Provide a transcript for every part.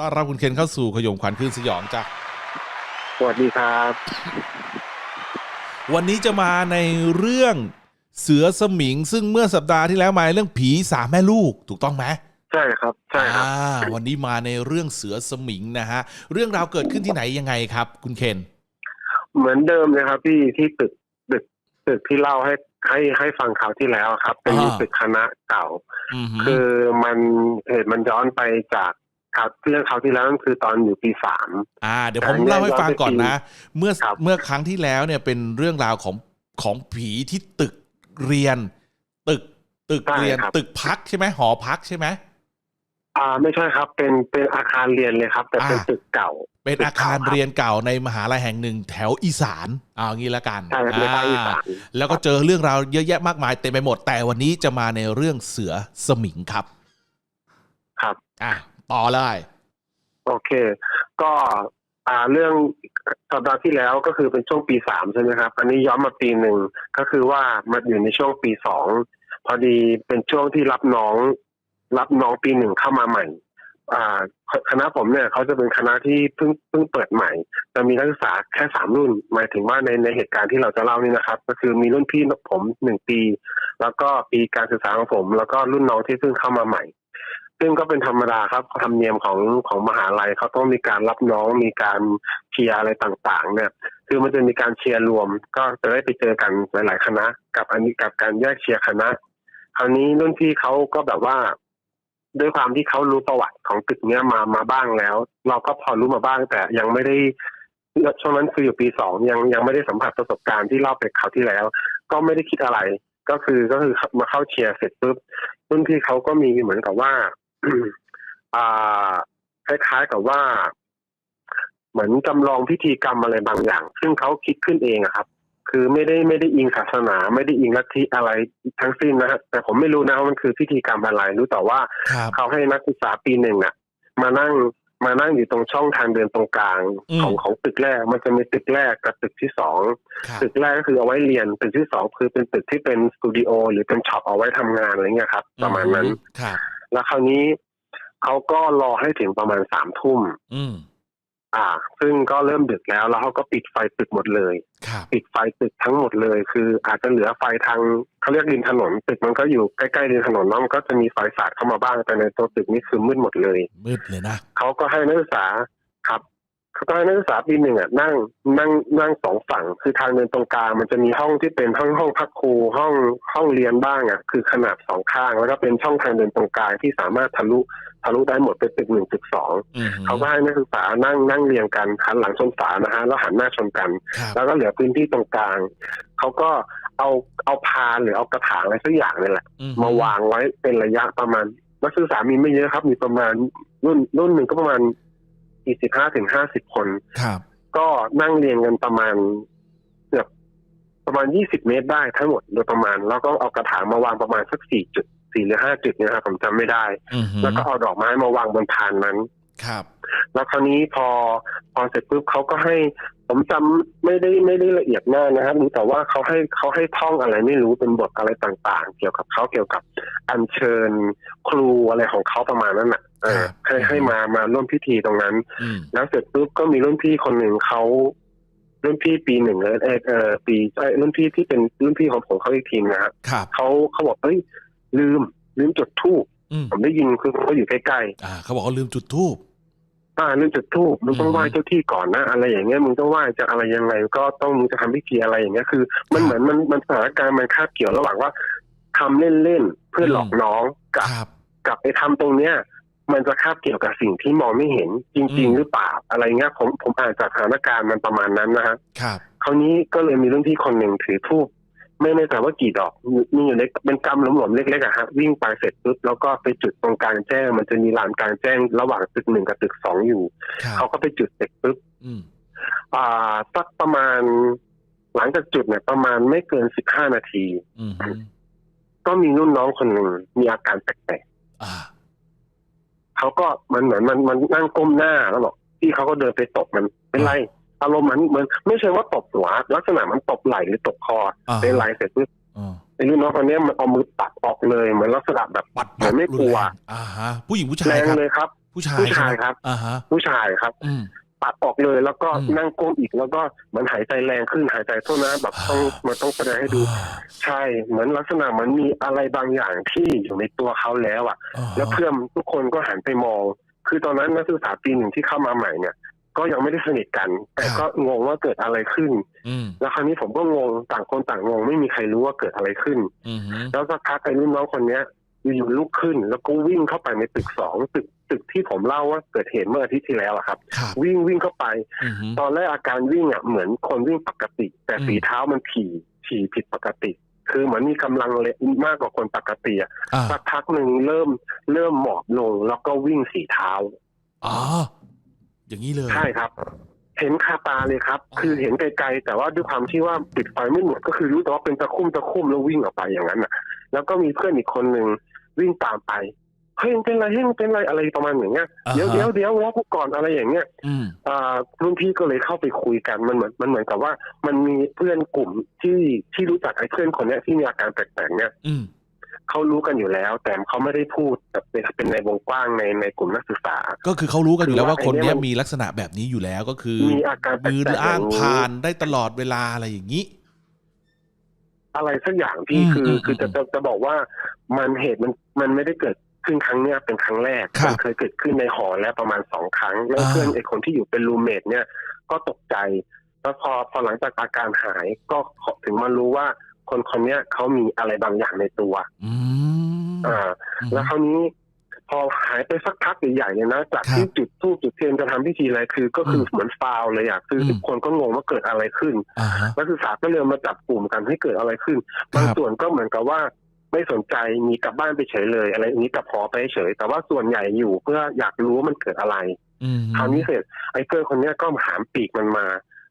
ต้อนรับคุณเคนเข้าสู่ขยมขวัญคืนสยองจ้ะสวัสดีครับ วันนี้จะมาในเรื่องเสือสมิง ซึ่งเมื่อสัปดาห์ที่แล้วมาเรื่องผีสามแม่ลูกถูกต้องไหมใช่ครับ ใช่ครับอ่าวันนี้มาในเรื่องเสือสมิงนะฮะ เรื่องราวเกิดขึ้นที่ไหนยังไงครับ คุณเคน เหมือนเดิมเลยครับพี่ที่ตึกตึกตึกที่เล่าให้ให้ให้ฟังคราวที่แล้วครับ เป็นตึกคณะเก่าอือหือคือมันเหตุมันย้อนไปจาก ครับเรื่องคราวที่แล้วนั่นคือตอนอยู่ปีสามอ่า เดี๋ยวผมเล่าให้ฟังก่อนนะ เมื่อครับเมื่อครั้งที่แล้วเนี่ยเป็นเรื่องราวของของผีที่ตึกเรียน ตึกตึกเรียนตึกพักใช่ไหมหอพักใช่ไหมอ่าไม่ใช่ครับ เป็นเป็นอาคารเรียนเลยครับ แต่เป็นอ่าตึกเก่า เป็นอาคารเรียนเก่าในมหาลัยแห่งหนึ่งแถวอีสานเอางี้ละกันใช่ครับในภาคอีสานแล้วก็เจอเรื่องราวเยอะแยะมากมายเต็มไปหมดแต่วันนี้จะมาในเรื่องเสือสมิงครับ ครับ อะ ต่อเลย โอเค ก็อ่าเรื่องสัปดาห์ที่แล้วก็คือเป็นช่วงปีสามใช่ไหมครับ อันนี้ย้อนมาปีหนึ่งก็คือว่ามันอยู่ในช่วงปีสองพอดีเป็นช่วงที่รับน้อง รับน้องปีหนึ่งเข้ามาใหม่ อ่า คณะผมเนี่ยเขาจะเป็นคณะที่เพิ่งเพิ่งเปิดใหม่ จะมีนักศึกษาแค่สามรุ่น หมายถึงว่าในในเหตุการณ์ที่เราจะเล่านี่นะครับ ก็คือมีรุ่นพี่ผมหนึ่งปี แล้วก็ปีการศึกษาของผม แล้วก็รุ่นน้องที่เพิ่งเข้ามาใหม่ ซึ่งก็เป็นธรรมดาครับธรรมเนียมของของมหาลัยเขาต้องมีการรับน้องมีการเชียร์อะไรต่างๆ เนี่ย คือมันจะมีการเชียร์รวม ก็จะได้ไปเจอกันหลาย ๆ คณะ กับอันนี้กับการแยกเชียร์คณะ คราวนี้รุ่นพี่เขาก็แบบว่า ด้วยความที่เขารู้ประวัติของตึกเนี้ยมามาบ้างแล้ว เราก็พอรู้มาบ้างแต่ยังไม่ได้ช่วงนั้นคืออยู่ปีสองยังยังไม่ได้สัมผัสประสบการณ์ที่เล่าไปคราวที่แล้ว ก็ไม่ได้คิดอะไร ก็คือก็คือมาเข้าเชียร์เสร็จปุ๊บรุ่นพี่เขาก็มีเหมือนกับว่าอ่า คล้ายๆกับว่า เหมือนจำลองพิธีกรรมอะไรบางอย่าง ซึ่งเขาคิดขึ้นเองอะครับ คือไม่ได้ไม่ได้อิงศาสนา ไม่ได้อิงลัทธิอะไรทั้งสิ้นนะฮะแต่ผมไม่รู้นะว่ามันคือพิธีกรรมอะไรรู้แต่ว่าครับเขาให้นักศึกษาปีหนึ่งอะมานั่งมานั่งอยู่ตรงช่องทางเดินตรงกลางอืมของของตึกแรก มันจะมีตึกแรกกับตึกที่สองครับตึกแรกก็คือเอาไว้เรียนตึกที่สองคือเป็นตึกที่เป็นสตูดิโอหรือเป็นช็อปเอาไว้ทำงานอะไรเงี้ยครับ ประมาณนั้นครับ แล้วคราวนี้เขาก็รอให้ถึงประมาณสามทุ่มอืมอ่า ซึ่งก็เริ่มดึกแล้ว แล้วเขาก็ปิดไฟตึกหมดเลยครับปิดไฟตึกทั้งหมดเลย คือ อาจจะเหลือไฟทางเขาเรียกริมถนนตึกมันก็อยู่ใกล้ๆริมถนนเนาะมันก็จะมีไฟสาดเข้ามาบ้างแต่ในตัวตึกนี่คือมืดหมดเลย มืดเลยนะเขาก็ให้นักศึกษาครับ เขาก็ให้นักศึกษาปีหนึ่งอะนั่งนั่งนั่งสองฝั่ง คือทางเดินตรงกลางมันจะมีห้องที่เป็นห้องห้องพักครูห้องห้องเรียนบ้างอะคือขนาดสองข้างแล้วก็เป็นช่องทางเดินตรงกลางที่สามารถทะลุทะลุได้หมดเป็นตึกหนึ่งตึกสองอืมเขาก็ให้นักศึกษานั่งนั่งเรียงกันหันหลังชนฝานะฮะแล้วหันหน้าชนกันครับแล้วก็เหลือพื้นที่ตรงกลางเขาก็เอาเอาพานหรือเอากระถางอะไรสักอย่างนี่แหละอืมาวางไว้เป็นระยะประมาณนักศึกษามีไม่เยอะครับ มีประมาณรุ่นรุ่นหนึ่งก็ประมาณ สี่สิบห้าถึงห้าสิบคน ครับ ก็นั่งเรียงกันประมาณเกือบประมาณยี่สิบเมตรได้ทั้งหมดโดยประมาณ แล้วก็เอากระถางมาวางประมาณสักสี่จุดสี่หรือห้าจุดเนี่ยครับผมจำไม่ได้อืมแล้วก็เอาดอกไม้มาวางบนพานนั้น ครับ แล้วคราวนี้พอพอเสร็จปุ๊บเขาก็ให้ ผมจำไม่ได้ไม่ได้ละเอียดมากนะครับรู้แต่ว่าเขาให้เขาให้ท่องอะไรไม่รู้เป็นบทอะไรต่างๆ เกี่ยวกับเขาเกี่ยวกับอัญเชิญครูอะไรของเขาประมาณนั้นน่ะเออให้ให้มามาร่วมพิธีตรงนั้นอืมแล้วเสร็จปุ๊บก็มีรุ่นพี่คนหนึ่งเขารุ่นพี่ปีหนึ่งเลยเออเออปีเอ้ยรุ่นพี่ที่เป็นรุ่นพี่ของผมเขาอีกทีมนะครับครับเขาเขาบอกเอ้ยลืมลืมจุดธูปอืมผมได้ยินคือเขาอยู่ใกล้อ่าเขาบอกเขาลืมจุดทูบๆ อ่าลืมจุดธูปมึงต้องไหว้เจ้าที่ก่อนนะ อะไรอย่างเงี้ยมึงต้องไหว้จะอะไรยังไง ก็ต้องมึงจะทำพิธีอะไรอย่างเงี้ยคือ มันเหมือนมันมันสถานการณ์มันคาบเกี่ยวระหว่างว่าทำเล่นๆเพื่อหลอกน้องกับครับกับไปทำตรงเนี้ยมันจะคาบเกี่ยวกับสิ่งที่มองไม่เห็นจริงอืมๆหรือเปล่าอะไรเงี้ยผมผมอ่านจากสถานการณ์มันประมาณนั้นนะฮะครับคราวนี้ก็เลยมีรุ่นพี่คนหนึ่งถือทูบ ไม่แน่ใจว่ากี่ดอกมีมีอยู่เล็กเป็นกำหลวมๆเล็กๆอะฮะวิ่งไปเสร็จปุ๊บแล้วก็ไปจุดตรงกลางแจ้ง มันจะมีลานกลางแจ้งระหว่างตึกหนึ่งกับตึกสองอยู่ครับเขาก็ไปจุดเสร็จปุ๊บอืมอ่าสักประมาณ หลังจากจุดเนี่ย ประมาณไม่เกินสิบห้านาทีอืมก็มีรุ่นน้องคนหนึ่งมีอาการแปลกอ่าๆเขาก็มันเหมือนมันมันนั่งก้มหน้าแล้วบอกพี่เขาก็เดินไปตบมันเป็นไร อารมณ์มันเหมือนไม่ใช่ว่าตบหัวลักษณะมันตบไหล่หรือตบคออ่าเป็นไรเสร็จปุ๊บอ่าไอ้รุ่นน้องคนเนี้ยมันเอามือปัดออกเลยเหมือนลักษณะแบบ ปัดเหมือนไม่กลัว รุนแรงอ่าฮะ ผู้หญิงผู้ชาแรยงครับ เลยครับ ผู้ชายผู้ใช่ชายไหมครับ อ่าฮะ ผู้ชายครับ อืม ปัดออกเลยแล้วก็อืม นั่งก้มอีกแล้วก็เหมันหายใจแรงขึ้นหายใจโทษนะแบบต้องมันต้องแสดงให้ดู ใช่เหมือนลักษณะเหมันมีอะไรบางอย่างที่อยู่ในตัวเขาแล้วอะอ่าฮะแล้วเพื่อนทุกคนก็หันไปมอง คือตอนนั้นนักศึกษาปีหนึ่งที่เข้ามาใหม่เนี่ย ก็ยังไม่ได้สนิทกัน แต่ก็งงว่าเกิดอะไรขึ้นอืมแล้วคราวนี้ผมก็งงต่างคนต่างงงไม่มีใครรู้ว่าเกิดอะไรขึ้นอืมฮึแล้วสักพักไอ้รุ่นน้องคนเนี้ยอยู่ๆลุกขึ้น แล้วก็วิ่งเข้าไปในตึกสองตึกตึกที่ผมเล่าว่าเกิดเหตุเมื่ออาทิตย์ที่แล้วอะครับครับวิ่งวิ่งเข้าไปอืมฮึตอนแรกอาการวิ่งอะเหมือนคนวิ่งปกติ แต่อืมฝีเท้ามันถี่ถี่ผิดปกติ คือเหมือนมีกำลังเละมากกว่าคนปกติอะอ่าสักพักหนึ่งเริ่มเริ่มหมอบลงแล้วก็วิ่งสีเท้าอ๋อ อย่างนี้เลยใช่ครับ เห็นคาตาเลยครับอ๋อคือเห็นไกลๆแต่ว่าด้วยความที่ว่าปิดไฟไม่หมดก็คือรู้แต่ว่าเป็นตะคุ่มตะคุ่มแล้ววิ่งออกไปอย่างนั้นน่ะ แล้วก็มีเพื่อนอีกคนหนึ่งวิ่งตามไปเฮ้ยมึงเป็นไรเฮ้ยมึงเป็นไรอะไรประมาณอย่างเงี้ยอ่าฮะเดี๋ยวเดี๋ยวเดี๋ยวรอกูก่อนอะไรอย่างเงี้ยอืมอ่ารุ่นพี่ก็เลยเข้าไปคุยกันมันเหมือนมันเหมือนกับว่า มันมีเพื่อนกลุ่มที่ที่รู้จักไอ้เพื่อนคนเนี้ยที่มีอาการแปลกๆเนี่ยอืม เขารู้กันอยู่แล้ว แต่เขาไม่ได้พูดแบบเป็นเป็นในวงกว้างในในกลุ่มนักศึกษา ก็คือเขารู้กันอยู่แล้วว่าคือว่าคนเนี้ยไอ้เนี่ยมันมีลักษณะแบบนี้อยู่แล้วก็คือมีอาการแปลมือกๆออ้าย่างงนี้ผ่านได้ตลอดเวลาอะไรอย่างนี้ อะไรสักอย่างที่อืมคืออืมคือจะอืมจะจะบอกว่ามันเหตุมันมันไม่ได้เกิดขึ้นครั้งเนี้ยเป็นครั้งแรกครับมัเคยเกิดขึ้นในหอแล้วประมาณสองครั้งแล้วอ่าเพื่อนไอ้คนที่อยู่เป็นรูเมทเนี่ยก็ตกใจแล้วพอพอหลังจากอาการหายก็ถึงมารู้ว่า คนคนเนี้ยเขามีอะไรบางอย่างในตัวอืมอ่าอืมแล้วคราวนี้พอหายไปสักพักใหญ่ๆเนี่ยนะจากครับที่จุดทูบจุดเทียนจะทำพิธีอะไรคือ ก็คืออมเหมือนฟาวเลยอะคืออมทุกคนก็งงว่าเกิดอะไรขึ้นอ่าฮะนักศึกษาก็เลยมาจับกลุ่มกันให้เกิดอะไรขึ้นครับบางส่วนก็เหมือนกับว่าไม่สนใจมีกลับบ้านไปเฉยเลย อะไรอย่างนี้กลับหอไปเฉย แต่ว่าส่วนใหญ่อยู่เพื่ออยากรู้ว่ามันเกิดอะไรอืมคราวนี้เสร็จไอ้เกอร์คนเนี้ยก็หามปีกมันมา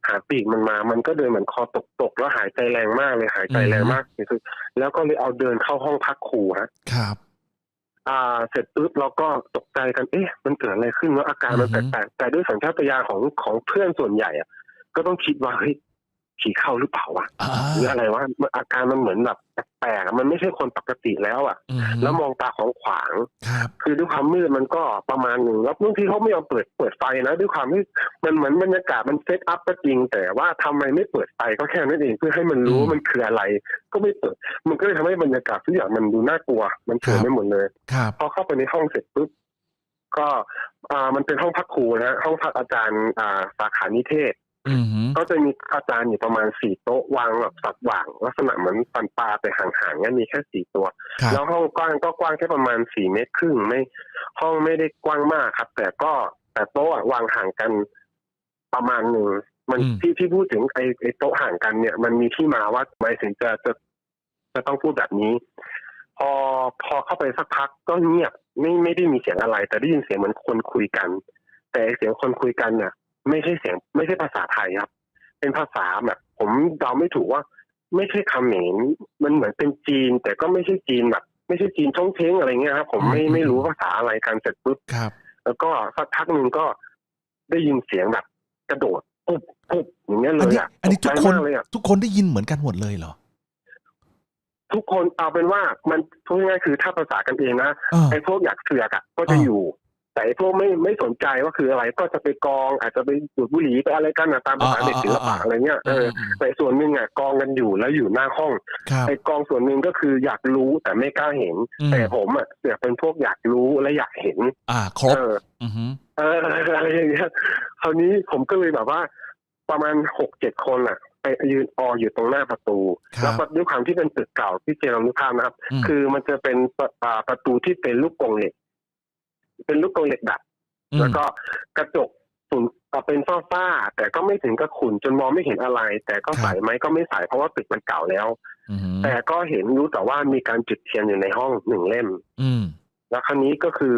หาปีกมันมา มันก็เดินเหมือนคอตกตกๆแล้วหายใจแรงมากเลยหายใจแรงมากที่สุดแล้วก็เลยเอาเดินเข้าห้องพักครูฮะครับ อ่า เสร็จปุ๊บเราก็ตกใจกัน เอ๊ะ มันเกิดอะไรขึ้นว่าอาการมันอือฮึแปลกๆแต่ด้วยสัญชาตญาณของของเพื่อนส่วนใหญ่อะก็ต้องคิดว่าเฮ้ย ผีเข้าหรือเปล่าวะอ่าหรืออะไรวะมันอาการมันเหมือนแบบแปลกๆอะมันไม่ใช่คนปกติแล้วอะอืมแล้วมองตาของขวางครับคือด้วยความมืดมันก็ประมาณหนึ่งแล้วบางทีเขาไม่ยอมเปิดเปิดไฟนะด้วยความที่มันเหมือนบรรยากาศมันเซตอัพก็จริง แต่ว่าทำไมไม่เปิดไฟก็แค่นั้นเองเพื่อให้มันรู้อืมว่ามันคืออะไร ก็ไม่เปิด มันก็เลยทำให้บรรยากาศทุกอย่างมันดูน่ากลัว มันเฉยไม่หมดเลยครับพอเข้าไปในห้องเสร็จปุ๊บก็อ่ามันเป็นห้องพักครูนะห้องพักอาจารย์อ่าสาขานิเทศอืมฮึ ก็จะมีอาจารย์อยู่ประมาณสี่โต๊ะวางแบบสับว่าง ลักษณะเหมือนปันปลาไปห่างๆเนี่ยมีแค่สี่ตัวครับแล้วห้องกว้างก็กว้างแค่ประมาณสี่เมตรครึ่งไม่ ห้องไม่ได้กว้างมากครับ แต่ก็แต่โต๊ะอะวางห่างกันประมาณหนึ่งมันอืมที่ที่พูดถึงไอ้ไอ้โต๊ะห่างกันเนี่ย มันมีที่มาว่าทำไมถึงจะจะจะต้องพูดแบบนี้ พอพอเข้าไปสักพักก็เงียบไม่ไม่ได้มีเสียงอะไร แต่ได้ยินเสียงเหมือนคนคุยกัน แต่ไอ้เสียงคนคุยกันเนี่ย ไม่ใช่เสียง ไม่ใช่ภาษาไทยครับ เป็นภาษาแบบ ผมเดาไม่ถูกว่า ไม่ใช่เขมรมันเหมือนเป็นจีน แต่ก็ไม่ใช่จีนแบบ ไม่ใช่จีนช่องเท้งอะไรเงี้ยครับ ผมไม่อืมไม่รู้ภาษาอะไรกันเสร็จปุ๊บ ครับ แล้วก็สักพักหนึ่งก็ได้ยินเสียงแบบ กระโดดปุ๊บปุ๊บอย่างเงี้ยเลอันยนี้อะอันนี้ตทุกกใจคนมากเลยอะทุกคนได้ยินเหมือนกันหมดเลยเหรอทุกคนเอาเป็นว่ามันพูดง่ายๆคือถ้าภาษากันเองนะเออ ไอ้พวกอยากเสือกอะก็จะอ่าอยู่ แต่ไอ้พวกไม่ไม่สนใจว่าคืออะไรก็จะไปกอง อาจจะไปดูดบุหรี่ไปอะไรกันนะตามภาษาเด็กศิลปะอะไรเงี้ยเออมแต่ส่วนหนึ่งอะกองกันอยู่แล้วอยู่หน้าห้องครับไอ้กองส่วนหนึ่งก็คืออยากรู้แต่ไม่กล้าเห็นอืมแต่ผมอะเสือกเป็นพวกอยากรู้และอยากเห็น อ่าครบเอออือฮึเอออะไรอย่างเงี้ยคราวนี้ผมก็เลยแบบว่า ประมาณหกเจ็ดคนอะไปยืนอออยู่ตรงหน้าประตูครับแล้วก็ด้วยความที่เป็นตึกเก่าที่เจรนุภาพนะครับอืมคือมันจะเป็นประอ่าประตูที่เป็นลูกกรงเหล็ก เป็นลูกกรงเหล็กดัดมแล้วก็กระจกฝุ่นเอ่อเป็นฝ้าๆแต่ก็ไม่ถึงกับขุ่นจนมองไม่เห็นอะไร แต่ก็ครับใสไหมก็ไม่ใสเพราะว่าตึกมันเก่าแล้วอือฮึแต่ก็เห็นรู้แต่ว่ามีการจุดเทียนอยู่ในห้องหนึ่งเล่ม อืมแล้วครั้นี้ก็คือ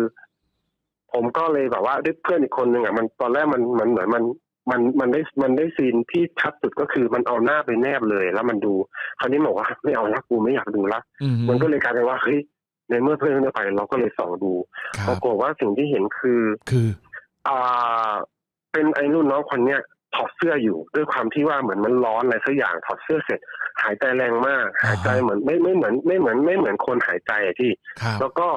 ผมก็เลยแบบว่าด้วยเพื่อนอีกคนหนึ่งอะมันตอนแรกมันมันเหมือนมันมันมันได้มันได้ซีนที่ชัดสุดก็คือมันเอาหน้าไปแนบเลย แล้วมันดู คราวนี้บอกว่าไม่เอาละกูไม่อยากดูละอือฮึมันก็เลยกลายเป็นว่าเฮ้ย ในเมื่อเพื่อนไม่ไปเราก็เลยส่องดูคปรัราบกฏว่าสิ่งที่เห็นคือคือ อ่า เป็นไอ้รุ่นน้องคนเนี้ยถอดเสื้ออยู่ด้วยความที่ว่าเหมือนมันร้อนอะไรสักอย่างถอดเสื้อเสร็จ หายใจแรงมาก หายใจเหมือนไม่ไม่เหมือนไม่เหมือนไม่เหมือนคนหายใจอะที่ครับแล้วก็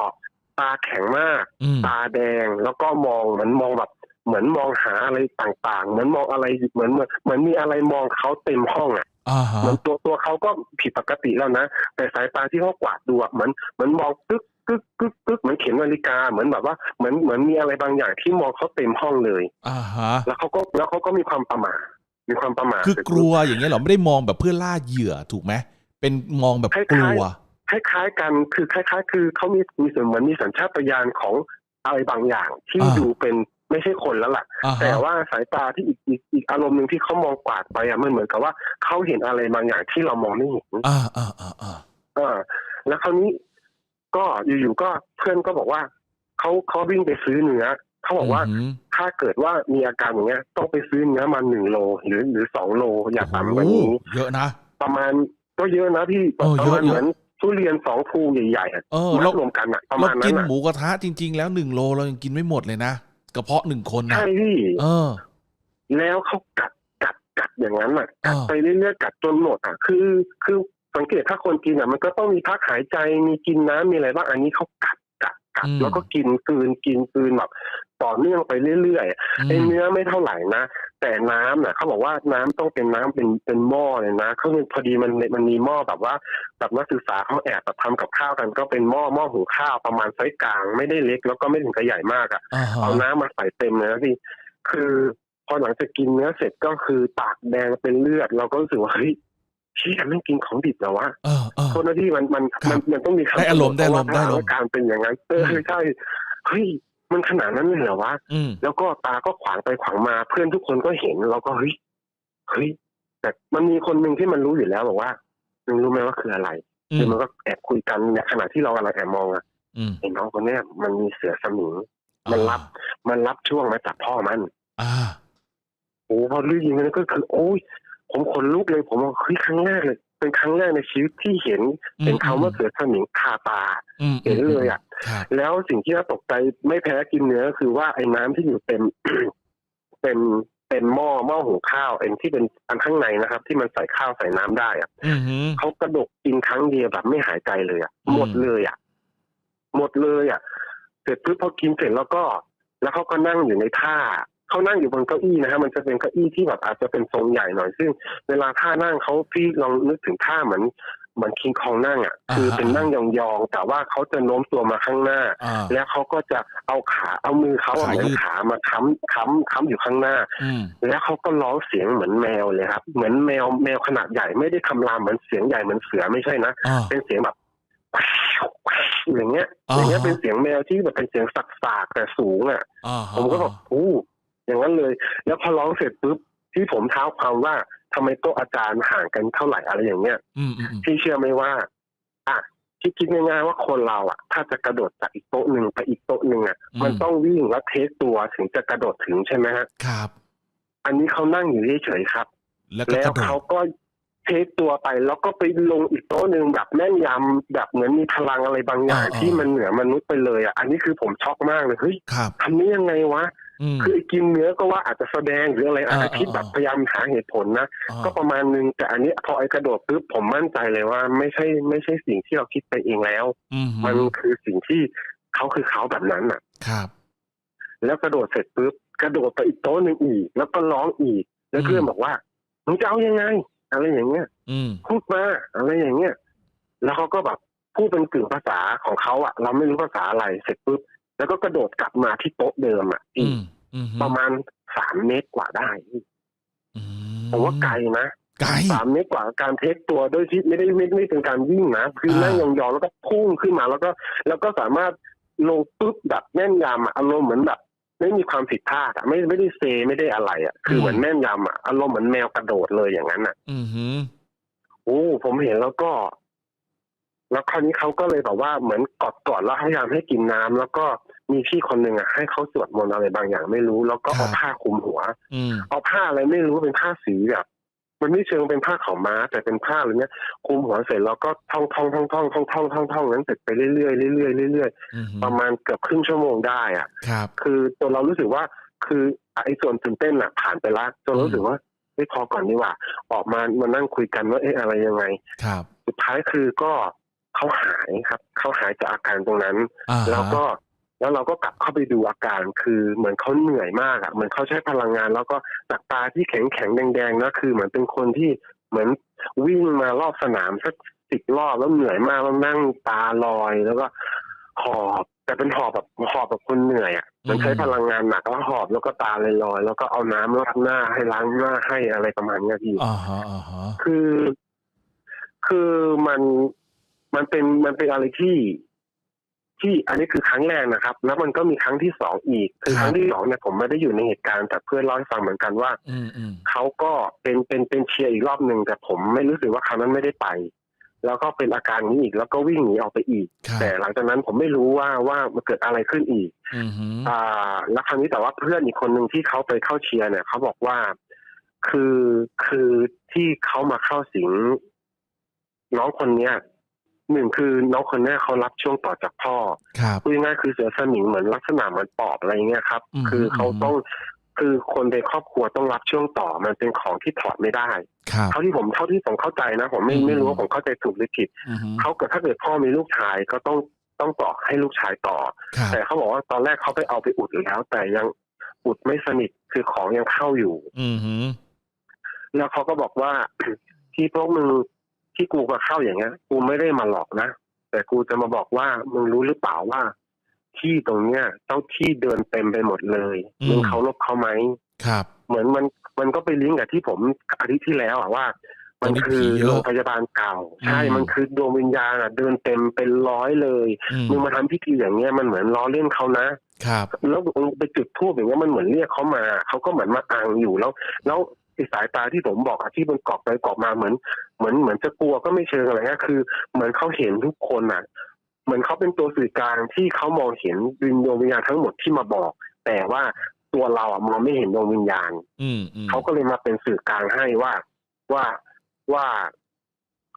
ตาแข็งมากอืมตาแดงแล้วก็มองเหมือนมองแบบเหมือนมองหาอะไรต่างๆ เหมือนมองอะไรเหมือนเหมือนเหมือนมีอะไรมองเขาเต็มห้องอะ อ่าฮะเหมือนตัวตัวเขาก็ผิดปกติแล้วนะ แต่สายตาที่เขากวาดดูอะเหมือนเหมือนมองกึกกึกกึกกึกเหมือนเข็มนาฬิกาเหมือนแบบว่าเหมือนเหมือนมีอะไรบางอย่างที่มองเขาเต็มห้องเลย อ่าฮะ แล้วเขาก็แล้วเขาก็มีความประมาทมีความประมาทคือกลัวอย่างเงี้ยเหรอไม่ได้มองแบบเพื่อล่าเหยื่อถูกไหมเป็นมองแบบกลัวคล้ายๆกันคือคล้าย ๆ คือเขามีมีส่วนเหมือนมีสัญชาตญาณของอะไรบางอย่างที่อ่าดูเป็น ไม่ใช่คนแล้วล่ะอ่าแต่ฮะว่าสายตาที่อีกอีกอีกอารมณ์หนึ่งที่เขามองกวาดไปอะมันเหมือนกับว่าเขาเห็นอะไรบางอย่างที่เรามองไม่เห็นอ่าอ่าอ่าอ่าเออแล้วคราวนี้ก็อยู่ๆก็เพื่อนก็บอกว่าเขาเขาวิ่งไปซื้อเนื้อเขาบอกว่าหืมถ้าเกิดว่ามีอาการอย่างเงี้ย ต้องไปซื้อเนื้อมาหนึ่งโล หรือหรือสองโลอย่าต่ำกว่าโอ้นี้โหเยอะนะ ประมาณก็เยอะนะพี่เออประมาณเยอะเหมือนทุเรียนสองภูใหญ่ๆอะเออมัเราดรวมกันอะประเรามาณนั้กินนอะหมูกระทะจริง ๆ แล้วหนึ่งโลเรายังกินไม่หมดเลยนะ กระเพาะหนึ่งคนนะใช่พี่เออ แล้วเขากัดกัดกัดอย่างนั้นอะกัดอ่าไปเรื่อยๆกัดจนหมดอะคือคือสังเกตถ้าคนกินอะ มันก็ต้องมีพักหายใจมีกินน้ำมีอะไรบ้างอันนี้เขากัด กัดกัดแล้วก็กินกลืนกินกลืนแบบต่อเนื่องไปเรื่อยๆไอ้เนื้อไม่เท่าไหร่นะแต่น้ำเนี่ยเขาบอกว่าน้ำต้องเป็นน้ำเป็นเป็นหม้อเลยนะเขาพอดีมันมันมีหม้อแบบว่าแบบนักศึกษาเขาแอบแบบทำกับข้าวกัน ก็เป็นหม้อหม้อหุงข้าวประมาณไซส์กลาง ไม่ได้เล็กแล้วก็ไม่ถึงกับใหญ่มากอะอ่าฮะเอาน้ำมาใส่เต็มเลยนะพี่คือพอหลังจากกินเนื้อเสร็จก็คือปากแดงเป็นเลือด เราก็รู้สึกว่าเฮ้ย เชี่ยไม่กินของดิบเหรอวะเออเออ โทษนะที่มันมันครัมันบมันต้องมีคำได้อารมณ์ได้อารมณ์เพะว่ได้อารมณ์ สถนการณ์เป็นอย่างนั้นเออใช่เฮ้ยมันขนาดนั้นเลยเหรอวะ อืม แล้วก็ตาก็ขวางไปขวางมาเพื่อนทุกคนก็เห็นเราก็เฮ้ยเฮ้ยแต่มันมีคนหนึ่งที่มันรู้อยู่แล้วบอกว่ามึงรู้ไหมว่าคืออะไรอืคือมมันก็แอบคุยกันในขณะที่เรากำลังแอบมองอะอืมไอ้น้องคนเนี้ยมันมีเสือสมิง มันรับ มันรับช่วงมาจากพ่อมันอ่า โอ้พอรู้ยินนั้นก็คือ โอ้ย ผมขนลุกเลย ผมว่าเฮ้ยครั้งแรกเลย เป็นครั้งแรกในชีวิตที่เห็นอืมเป็นคำว่าเสือสมิงคาตาอืมเห็นเลยอะครับแล้วสิ่งที่น่าตกใจไม่แพ้กินเนื้อก็คือว่าไอ้น้ำที่อยู่เต็มเป็นเป็นหม้อหม้อหุงข้าวเอ็นที่เป็นอันข้างในนะครับ ที่มันใส่ข้าวใส่น้ำได้อะอืมหืมเขากระดกกินครั้งเดียวแบบไม่หายใจเลยอะอืมหมดเลยอะหมดเลยอะเสร็จปุ๊บพอกินเสร็จแล้วก็ แล้วเขาก็นั่งอยู่ในท่า เขานั่งอยู่บนเก้าอี้นะฮะมันจะเป็นเก้าอี้ที่แบบอาจจะเป็นทรงใหญ่หน่อย ซึ่งเวลาท่านั่งเขาพี่ลองนึกถึงท่าเหมือนเหมือนคิงคองนั่งอะคือเป็นนั่งยองๆแต่ว่าเขาจะโน้มตัวมาข้างหน้าอ่าแล้วเขาก็จะเอาขาเอามือเขาอะขาเหมือนยืดขามาค้ำค้ำค้ำอยู่ข้างหน้าอืมแล้วเขาก็ร้องเสียงเหมือนแมวเลยครับ เหมือนแมวแมวขนาดใหญ่ไม่ได้คำรามเหมือนเสียงใหญ่เหมือนเสือไม่ใช่นะอ่าเป็นเสียงแบบอย่างเงี้ยอ่าอย่างเงี้ยเป็นเสียงแมวที่แบบเป็นเสียงสักๆแต่สูงอะอ่าผมก็แบบอู้ อย่างนั้นเลย แล้วพอร้องเสร็จปุ๊บที่ผมเท้าความว่าทำไมโต๊ะอาจารย์ห่างกันเท่าไหร่อะไรอย่างเงี้ยอืมอืมอืมพี่เชื่อไหมว่า อะคิดคิดง่ายๆว่าคนเราอะ ถ้าจะกระโดดจากอีกโต๊ะหนึ่งไปอีกโต๊ะหนึ่งอะ มันต้องวิ่งแล้วเทสตัวถึงจะกระโดดถึงใช่ไหมฮะครับ อันนี้เขานั่งอยู่เฉยๆครับ แล้วก็แล้กวระโดเขาดก็เทสตัวไปแล้วก็ไปลงอีกโต๊ะหนึ่งแบบแม่นยำแบบเหมือนมีพลังอะไรบางอย่างที่มันเหนือมนุษย์ไปเลยอะอันนี้คือผมช็อกมากเลยเฮ้ยครับทำนี้ยังไงวะอืม คือไอ้กินเนื้อก็ว่าอาจจะแสดงหรืออะไรอาจจะอ่าคิดแบบอ่าพยายามหาเหตุผลนะอ่าก็ประมาณนึงแต่อันนี้พอไอ้กระโดดปุ๊บผมมั่นใจเลยว่า ไม่ใช่ไม่ใช่สิ่งที่เราคิดไปเองแล้วอืมมันคือสิ่งที่เขาคือเขาแบบนั้นอะ ครับ แล้วกระโดดเสร็จปุ๊บกระโดดไปอีกโต๊ะหนึ่งอีก แล้วก็ร้องอีก แล้วเพื่อนบอกว่ามึงจะเอายังไง อะไรอย่างเงี้ยอืมพูดมาอะไรอย่างเงี้ยแล้วเขาก็แบบพูดเป็นกึ่งภาษาของเขาอะเราไม่รู้ภาษาอะไรเสร็จปุ๊บ แล้วก็กระโดดกลับมาที่โต๊ะเดิมอะอืมอืมประมาณสามเมตรกว่าได้อืผมว่าไกลนะไกลสามเมตรกว่าการเทคตัวโดยที่ไม่ได้ไม่ไม่เป็นการวิ่งนะคืออ่านั่งยองๆแล้วก็พุ่งขึ้นมาแล้วก็ แล้วก็สามารถลงปุ๊บแบบแม่นยำอะอารมณ์เหมือนแบบไม่มีความผิดพลาดอะไม่ไม่ได้เซไม่ได้อะไรอะคือเหมือนแม่นยำอะอารมณ์เหมือนแมวกระโดดเลยอย่างนั้นอะอืมหืมโอ้ผมเห็นแล้วก็ แล้วคราวนี้เขาก็เลยแบบว่าเหมือนกอดกอดแล้วพยายามให้กินน้ำแล้วก็ มีพี่คนหนึ่งอะให้เขาสวดมนต์อะไรบางอย่างไม่รู้ แล้วก็เอาผ้าคลุมหัวอืมเอาผ้าอะไรไม่รู้เป็นผ้าสีแบบมันไม่เชิงเป็นผ้าขาวม้า แต่เป็นผ้าอะไรเนี้ยคลุมหัวเสร็จแล้วก็ท่องท่องท่องท่องท่องท่องท่องท่องนั้นเสร็จไปเรื่อยๆเรื่อยๆเรื่อยอืมหืๆมประมาณเกือบครึ่งชั่วโมงได้อะครับคือตัวเรารู้สึกว่าคือไอ้ส่วนตื่นเต้นอะผ่านไปละจนรู้สึกว่าเฮ้ยพอก่อนนี่หว่า ออกมามานั่งคุยกันว่าเอ๊ะอะไรยังไง ครับ สุดท้ายคือก็เขาหายครับเขาหายจากอาการตรงนั้นอ่าฮะแล้วก็ แล้วเราก็กลับเข้าไปดูอาการ คือเหมือนเขาเหนื่อยมากอะเหมือนเขาใช้พลังงาน แล้วก็จากตาที่แข็งแข็งๆแดงๆนะคือ เหมือนเป็นคนที่เหมือนวิ่งมารอบสนามสักสิบรอบแล้วเหนื่อยมากแล้วนั่งตาลอยแล้วก็หอบแต่เป็นหอบแบบหอบแบบคนเหนื่อยอะมันใช้พลังงานหนักแล้วหอบแล้วก็ตาลอยๆแล้วก็เอาน้ำราดหน้าให้ล้างหน้าให้อะไรประมาณเนี้ยพี่อ่าฮะอ่าฮะคือ คือมันมันเป็นมันเป็นอะไรที่ ที่อันนี้คือครั้งแรกนะครับ แล้วมันก็มีครั้งที่สองอีก คือครั้งที่สองเนี่ยผมไม่ได้อยู่ในเหตุการณ์แต่เพื่อนเล่าให้ฟังเหมือนกันว่าอืมอืมเขาก็เป็นเป็นเป็นเชียร์อีกรอบหนึ่งแต่ผมไม่รู้สึกว่าครั้งนั้นไม่ได้ไป แล้วก็เป็นอาการนี้อีกแล้วก็วิ่งหนีออกไปอีกครับแต่หลังจากนั้นผมไม่รู้ว่าว่ามันเกิดอะไรขึ้นอีกอืมฮึอ่า แล้วครั้งนี้แต่ว่าเพื่อนอีกคนหนึ่งที่เขาไปเข้าเชียร์เนี่ยเขาบอกว่าคือคือที่เขามาเข้าสิงน้องคนเนี้ย หนึ่งคือน้องคนเนี้ยเขารับช่วงต่อจากพ่อครับพูดง่ายๆคือเสือสมิงเหมือนลักษณะเหมือนปอบอะไรเงี้ยครับ อืม คือเขาอืมต้องคือคนในครอบครัวต้องรับช่วงต่อมันเป็นของที่ถอดไม่ได้ครับ เท่าที่ผมเท่าที่ผมเข้าใจนะ ผมไม่อืม ไม่รู้ว่าผมเข้าใจถูกหรือผิดอืมฮึเขาเกิดถ้าเกิดพ่อมีลูกชายก็ต้องต้องต่อให้ลูกชายต่อ ครับแต่เขาบอกว่าตอนแรกเขาไปเอาไปอุดแล้ว แต่ยังอุดไม่สนิทคือของยังเข้าอยู่ อืมฮึแล้วเขาก็บอกว่า ที่พวกมึง ที่กูมาเข้าอย่างเงี้ย กูไม่ได้มาหลอกนะแต่กูจะมาบอกว่ามึงรู้หรือเปล่าว่า ที่ตรงเนี้ยเจ้าที่เดินเต็มไปหมดเลยมึงเคารพเขาไหมครับ เหมือนมันมันก็ไปลิงก์กับที่ผมอาทิตย์ที่แล้วอะว่า มันคือตรงนี้ผีเยอะโรงพยาบาลเก่า ใช่อืมมันคือดวงวิญญาณอะเดินเต็มเป็นร้อยเลยอืมมึงมาทำพิธีอย่างเงี้ยมันเหมือนล้อเล่นเขานะครับแล้วไปจุดทูบอย่างเงี้ยมันเหมือนเรียกเขามาเขาก็เหมือนมาอ่างอยู่แล้ว แล้ว ไอ้สายตาที่ผมบอกอะที่มันกรอกไปกรอกมาเหมือน เหมือนเหมือนจะกลัวก็ไม่เชิงอะไรเงี้ยคือ เหมือนเขาเห็นทุกคนอะเหมือนเขาเป็นตัวสื่อกลางที่เขามองเห็นวิญญาณวิญญาณทั้งหมดที่มาบอก แต่ว่าตัวเราอะมองไม่เห็นดวงวิญญาณอืมอืมเขาก็เลยมาเป็นสื่อกลางให้ว่าว่าว่า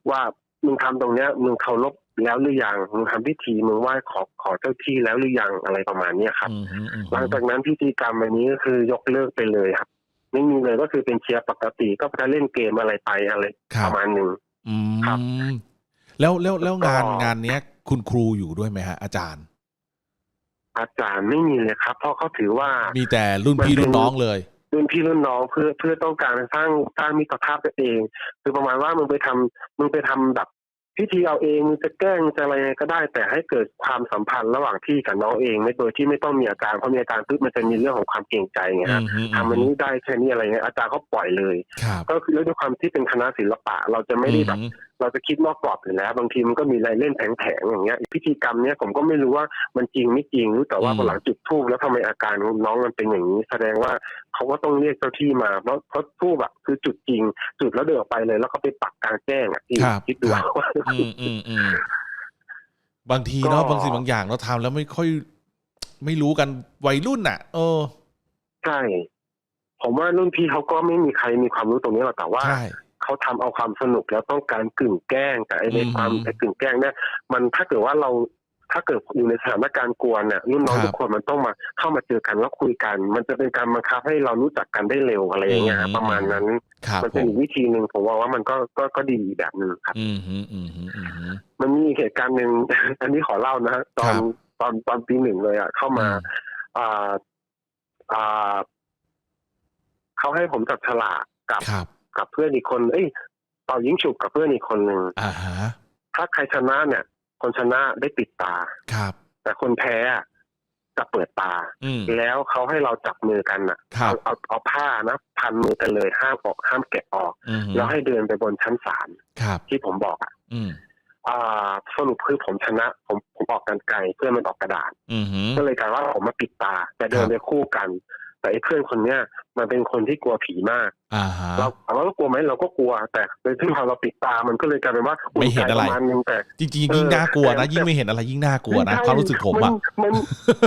ว่ามึงทำตรงเนี้ยมึงเคารพแล้วหรือยังมึงทำพิธีมึงไหว้ขอขอเจ้าที่แล้วหรือยังอะไรประมาณเนี้ยครับอืมฮึอืมหลังจากนั้นพิธีกรรมอันนี้ก็คือยกเลิกไปเลยครับ ไม่มีเลยก็คือเป็นเชียร์ปกติก็จะเล่นเกมอะไรไปอะไรครัปบระมาณหนึ่งอืครับมแล้วแล้วแล้วงานก็งานเนี้ย คุณครูอยู่ด้วยไหมฮะ อาจารย์ อาจารย์ไม่มีเลยครับ เพราะเขาถือว่ามีแต่รุ่นพี่มันเป็นรุ่นน้องเลยรุ่นพี่รุ่นน้องเพื่อเพื่อต้องการสร้างสร้างมิตรภาพกันเอง คือประมาณว่ามึงไปทำมึงไปทำแบบ พิธีเอาเองมึงจะแกล้งจะอะไรก็ได้ แต่ให้เกิดความสัมพันธ์ระหว่างพี่กับน้องเองไม่โดยที่ไม่ต้องมีอาการเพราะมีอาการปุ๊บมันจะมีเรื่องของความเกรงใจไงอืฮะมฮึทำอันนี้ได้แค่นี้อะไรเงี้ยอาจารย์เขาปล่อยเลยครับก็คือด้วยความที่เป็นคณะศิลปะ เราจะไม่ได้แบบอืม เราจะคิดนอกกรอบอยู่แล้ว บางทีมันก็มีอะไรเล่นแผลงๆอย่างเงี้ยพิธีกรรมเนี้ยผมก็ไม่รู้ว่ามันจริงไม่จริงรู้แต่ว่าอืมพอหลังจุดทูบแล้วทำไมอาการของน้องมันเป็นอย่างนี้ แสดงว่าเขาก็ต้องเรียกเจ้าที่มาเพราะเพราะทูบอะคือจุดจริง จุดแล้วเดินออกไปเลย แล้วก็ไปปักกลางแจ้งอะที่ครับคิดดูครับว่าอืมอืมอืมบางทีเนาะก็บางสิ่งบางอย่างเราทำแล้วไม่ค่อย ไม่รู้กันวัยรุ่นน่ะ เออ ใช่ผมว่ารุ่นพี่เขาก็ไม่มีใครมีความรู้ตรงนี้หรอกแต่ว่าใช่ เขาทำเอาความสนุกแล้วต้องการกึ่งแกล้งแต่ไอ้ในอืมความไอ้กึ่งแกล้งเนี่ยมันถ้าเกิดว่าเราถ้าเกิดอยู่ในสถานการณ์กวนเนี่ยรุ่นน้องครับทุกคนมันต้องมาเข้ามาเจอกันแล้วคุยกัน มันจะเป็นการบังคับให้เรารู้จักกันได้เร็วอะไรอย่างเงี้ยอืมประมาณนั้นครับมันผเป็นมอีกวิธีหนึ่งผมว่าว่ามันก็ก็ก็ดีอีกแบบหนึ่งครับอืมฮึอืมฮึอืมฮึมันมีเหตุการณ์หนึ่งอันนี้ขอเล่านะฮะตอนครับตอนตอนปีหนึ่งเลยอะเข้ามาอืมอ่าอ่าเขาให้ผมจับฉลากกับครับ กับเพื่อนอีกคนเอ้ยเป่ายิงฉุบกับเพื่อนอีกคนหนึ่งอ่าฮะถ้าใครชนะเนี่ย คนชนะได้ปิดตา ครับ แต่คนแพ้อะจะเปิดตา อืม แล้วเขาให้เราจับมือกันอะครับ เอาเอาเอาผ้านะพันมือกันเลยห้ามออกห้ามแกะออก อืมฮึแล้วให้เดินไปบนชั้นศาลครับ ที่ผมบอกอะอืมอ่าสรุปคือผมชนะ ผมผมออกกันไกลเพื่อนมันออกกระดาษ อืมฮึก็เลยกลายว่าผมมาปิดตา แต่เดิคนรับ ไปคู่กัน แต่ไอ้เพื่อนคนเนี้ย มันเป็นคนที่กลัวผีมากอ่าฮะเราถามว่าเรากลัวไหมเราก็กลัว แต่โดยที่พอเราปิดตามันก็เลยกลายเป็นว่าไม่เห็นอะไรปมาณนึงแต่จริงๆยิ่งน่ากลัวนะเออยิ่งไม่เห็นอะไรยิ่งน่ากลัวนะไใช่ความรู้สึกผมอะนมัน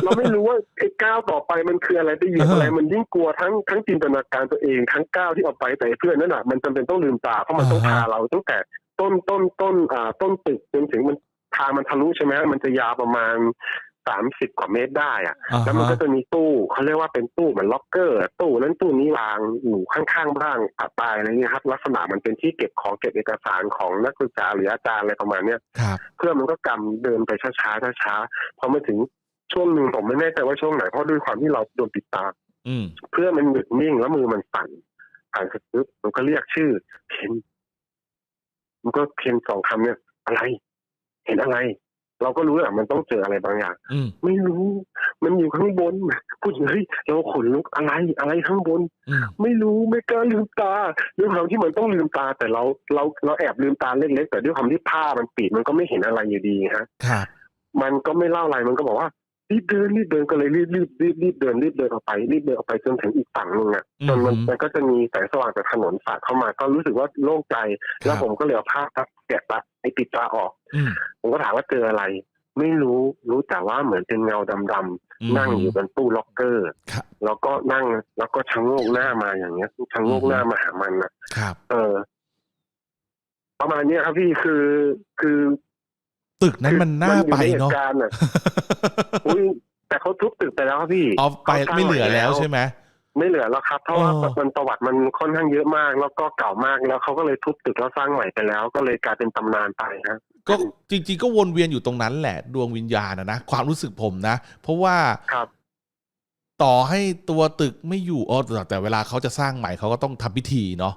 เราไม่รู้ว่าไอ้ก้าวต่อไปมันคืออะไรไปเหยียบเออออะไรมันยิ่งกลัวทั้งทั้งจินตนาการตัวเองทั้งก้าวที่ออกไปแต่ไอ้เพื่อนนั่นน่ะมันจำเป็นต้องลืมตาเพราะมันต้องพาเราตั้งแต่ต้นต้นต้นอ่าต้นตึกจนถึงมันทางมันทะลุใช่ไหมมันจะยาวประมาณ สามสิบกว่าเมตรได้อะอ่าแล้วมันฮะก็จะมีตู้เขาเรียกว่าเป็นตู้เหมือนล็อกเกอร์ ตู้นั้นตู้นี้วางอยู่ข้างๆบ้างปะปายอะไรเงี้ยครับ ลักษณะมันเป็นที่เก็บของเก็บเอกสารของนักศึกษาหรืออาจารย์อะไรประมาณเนี้ยครับ เพื่อนมันก็กำเดินไปช้าๆช้าๆพอมาถึงช่วงหนึ่งผมไม่แน่ใจว่าช่วงไหนเพราะด้วยความที่เราโดนปิดตา อืม เพื่อนมันหยุดนิ่งแล้วมือมันสั่นสั่นเสร็จปุ๊บมันก็เรียกชื่อเคนมันก็เคนสองคำเนี่ย อะไร เห็นอะไร เราก็รู้แหละมันต้องเจออะไรบางอย่างอืมไม่รู้ มันอยู่ข้างบนพูดเฮ้ยเราขนลุกอะไรอะไรข้างบนอืมไม่รู้ไม่กล้าลืมตาด้วยความที่มันต้องลืมตา แต่เราเราเราแอบลืมตาเล็กๆแต่ด้วยความที่ผ้ามันปิดมันก็ไม่เห็นอะไรอยู่ดีฮะครับมันก็ไม่เล่าอะไรมันก็บอกว่า รีบเดินรีบเดินก็เลยรีบรีบรีบรีบเดินรีบเดินออกไปรีบเดินออกไปจนถึงอีกฝั่งหนึ่งอะจนมันอืมมันก็จะมีแสงสว่างจากถนนสาดเข้ามา ก็รู้สึกว่าโล่งใจ แล้วผมก็เลยเอาผ้าแกะตาไอ้ปิดตาออกอืมผมก็ถามว่าเจออะไร ไม่รู้รู้แต่ว่าเหมือนเป็นเงาดำอืมๆนั่งอยู่บนตู้ล็อกเกอร์ครับแล้วก็นั่งแล้วก็ชะโงกหน้ามาอย่างเงี้ยชะโงกหน้ามาหามันอะครับเออ ประมาณเนี้ยครับพี่คือคือ ตึกนั้นมันน่าไปอยู่ใเหเนาะตุการณ์อะอุ้ยแต่เขาทุบตึกไปแล้วครับพี่เอาไปขาสร้างไม่เหลือแล้วใช่ไหมไม่เหลือแล้วครับ เพราะว่าเออมันประวัติมันค่อนข้างเยอะมาก แล้วก็เก่ามากแล้วเขาก็เลยทุบตึกแล้วสร้างใหม่ไปแล้ว ก็เลยกลายเป็นตำนานไปฮะก็จริง ๆ ก็วนเวียนอยู่ตรงนั้นแหละ ดวงวิญญาณนะนะความรู้สึกผมนะ เพราะว่าครับต่อให้ตัวตึกไม่อยู่อ๋อแต่แต่เวลาเขาจะสร้างใหม่เขาก็ต้องทำพิธีเนาะ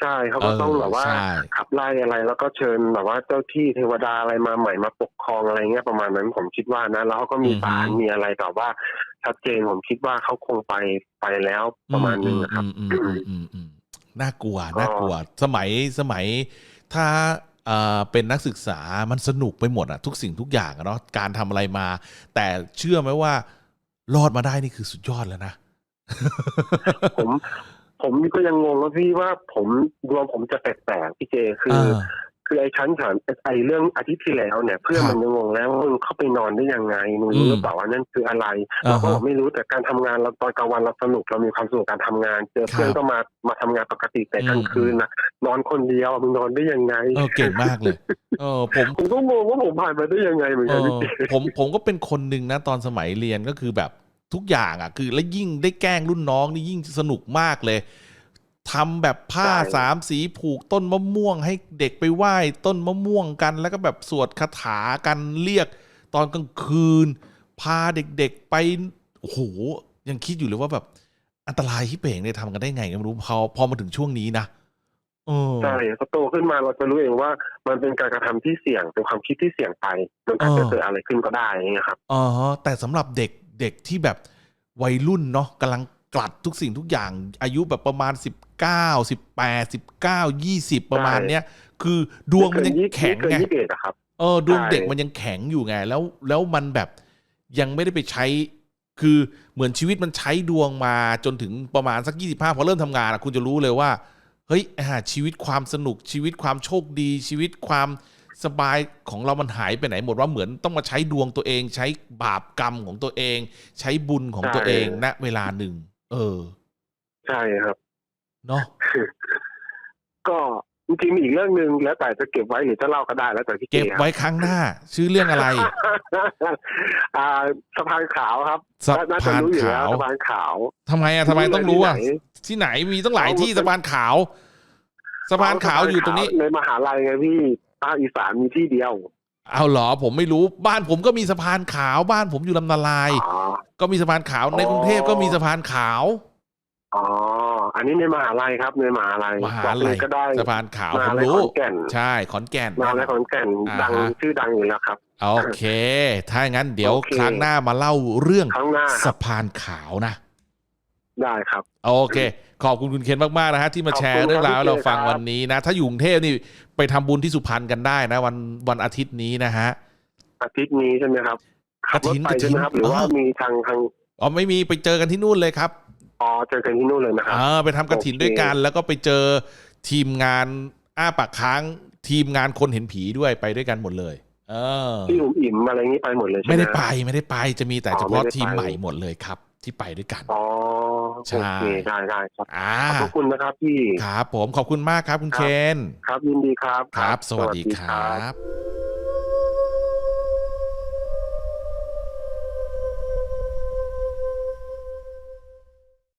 ใช่เขาก็ต้องแบบว่าเใช่ขับไล่อะไร แล้วก็เชิญแบบว่าเจ้าที่เทวดาอะไรมาใหม่มาปกครองอะไรเงี้ยประมาณนั้นผมคิดว่านะ แล้วเขาก็มีศาลมีอะไรแบบว่าชัดเจนผมคิดว่าเขาคงไปไปแล้วประมาณนึงนะครับอืมอืมอืมอืมอืมน่ากลัวก็น่ากลัว สมัยสมัยถ้าเอ่อเป็นนักศึกษามันสนุกไปหมดอะทุกสิ่งทุกอย่างอะเนาะการทำอะไรมา แต่เชื่อไหมว่ารอดมาได้นี่คือสุดยอดแล้วนะผม ผมก็ยังงงว่าพี่ว่าผมรวมผมจะแปลกๆพี่เจคือเออคือไอ้ชั้นฐานไอ้เรื่องอาทิตย์ที่แล้วเนี่ย เพื่อนครับมันยังงงแล้วว่ามึงเข้าไปนอนได้ยังไงมึงอืรู้มหรือเปล่าว่านั่นคืออะไรอ่าฮะเราก็บอกไม่รู้แต่การทำงานเราตอนกลางวันเราสนุกเรามีความสุขกับการทำงาน เจอเพื่อนครับก็มามาทำงานปกติแต่กลางอืมคืนนะนอนคนเดียวมึงนอนได้ยังไงเออเก่งมากเลยเออผม ผมก็งงว่าผมผ่านมาได้ยังไงเหมือนเอกันอพี่เจ ผมผมก็เป็นคนหนึ่งนะตอนสมัยเรียนก็คือแบบ ทุกอย่างอะ คือแล้วยิ่งได้แกล้งรุ่นน้องนี่ยิ่งสนุกมากเลยทำแบบผ้าสามสีผูกต้นมะม่วง ให้เด็กไปไหว้ต้นมะม่วงกัน แล้วก็แบบสวดคาถากันเรียก ตอนกลางคืน พาเด็กๆไปโอ้โหยังคิดอยู่เลยว่าแบบอันตรายที่เป่งเนี่ยทำกันได้ไงก็ไม่รู้พอพอมาถึงช่วงนี้นะเออใช่พอโตขึ้นมาเราจะรู้เองว่า มันเป็นการกระทำที่เสี่ยงเป็นความคิดที่เสี่ยงไปมันอาจจะเออเกิดอะไรขึ้นก็ได้อย่างเงี้ยครับอ๋อแต่สำหรับเด็ก เด็กที่แบบวัยรุ่นเนาะกำลังกลัดทุกสิ่งทุกอย่าง อายุแบบประมาณสิบเก้าสิบแปดสิบเก้ายี่สิบประมาณเนี้ยคือดวงมันยังแข็งเกินไงยี่สิบเอ็ดอะครับเออดวงใช่เด็กมันยังแข็งอยู่ไง แล้วแล้วมันแบบยังไม่ได้ไปใช้ คือเหมือนชีวิตมันใช้ดวงมาจนถึงประมาณสักยี่สิบห้าพอเริ่มทำงานอะคุณจะรู้เลยว่าเฮ้ยอ่าชีวิตความสนุกชีวิตความโชคดีชีวิตความ สบายของเรามันหายไปไหนหมดว่าเหมือนต้องมาใช้ดวงตัวเอง ใช้บาปกรรมของตัวเอง ใช้บุญของตัวเองณเวลาหนึ่ง เออ ใช่ครับ เนาะก็จริงๆมีอีกเรื่องหนึ่งแล้วแต่จะเก็บไว้หรือจะเล่าก็ได้แล้วแต่พี่เก็บจครับไว้ครั้งหน้า ชื่อเรื่องอะไร อ่าสะพานขาวครับสะน่าจะพานรู้อยู่ขาแล้ววสะพานขาวทำไมอะทำไมต้องรู้อะที่ไหนที่ไหนมีตั้งหลายที่เอาสะพานขาวสะพานขาวอยู่ตรงนี้ในมหาลัยไงพี่ ภาคอีสานมีที่เดียว เอาเหรอผมไม่รู้บ้านผมก็มีสะพานขาวบ้านผมอยู่ลำนาลาย อ๋อ ก็มีสะพานขาวในอ๋อกรุงเทพก็มีสะพานขาว อ๋อ อันนี้ในมหาลัยครับในมหาลัยมหาบอกเลลัยยก็ได้ สะพานขาวมผหามลัยรู้ ขอนแก่น ใช่ขอนแก่น มหาลัยขอนแก่นอ่าดังฮะ ชื่อดังอยู่แล้วครับ โอเค ถ้าอย่างนั้นเดี๋ยวโอเค ครั้งหน้ามาเล่าเรื่องครั้งหน้าคสะรับพานขาวนะ ได้ครับ โอเค ขอบคุณคุณเคนมากๆนะฮะที่มาแชร์ขอบคุณเรื่องราวครับให้เราพี่เจฟังครับวันนี้นะ ถ้าอยู่กรุงเทพนี่ไปทำบุญที่สุพรรณกันได้นะ วันวันอาทิตย์นี้นะฮะ อาทิตย์นี้ใช่ไหมครับขับรถไปกฐินใช่ไหมครับหรือว่าอ๋อ มีทางทางอ๋อไม่มีไปเจอกันที่นู่นเลยครับอ๋อเจอกันที่นู่นเลยนะครับ อ่าไปทำกระถินโอเค ด้วยกัน แล้วก็ไปเจอทีมงานอ้าปากค้าง ทีมงานคนเห็นผีด้วยไปด้วยกันหมดเลย เออ ที่อุ่มอิ่มอะไรอย่างนี้ไปหมดเลยใช่ไหมไม่ได้ไปไม่ได้ไปจะมีแต่อ๋อเฉพาะไม่ได้ไปทีมใหม่หมดเลยครับ ที่ไปด้วยกันอ๋อใช่โอเคได้ได้ครับอ่าขอบคุณนะครับพี่ครับผมขอบคุณมากครับคุณคเครับนครับยินดีครับครับ สวัสดีครับ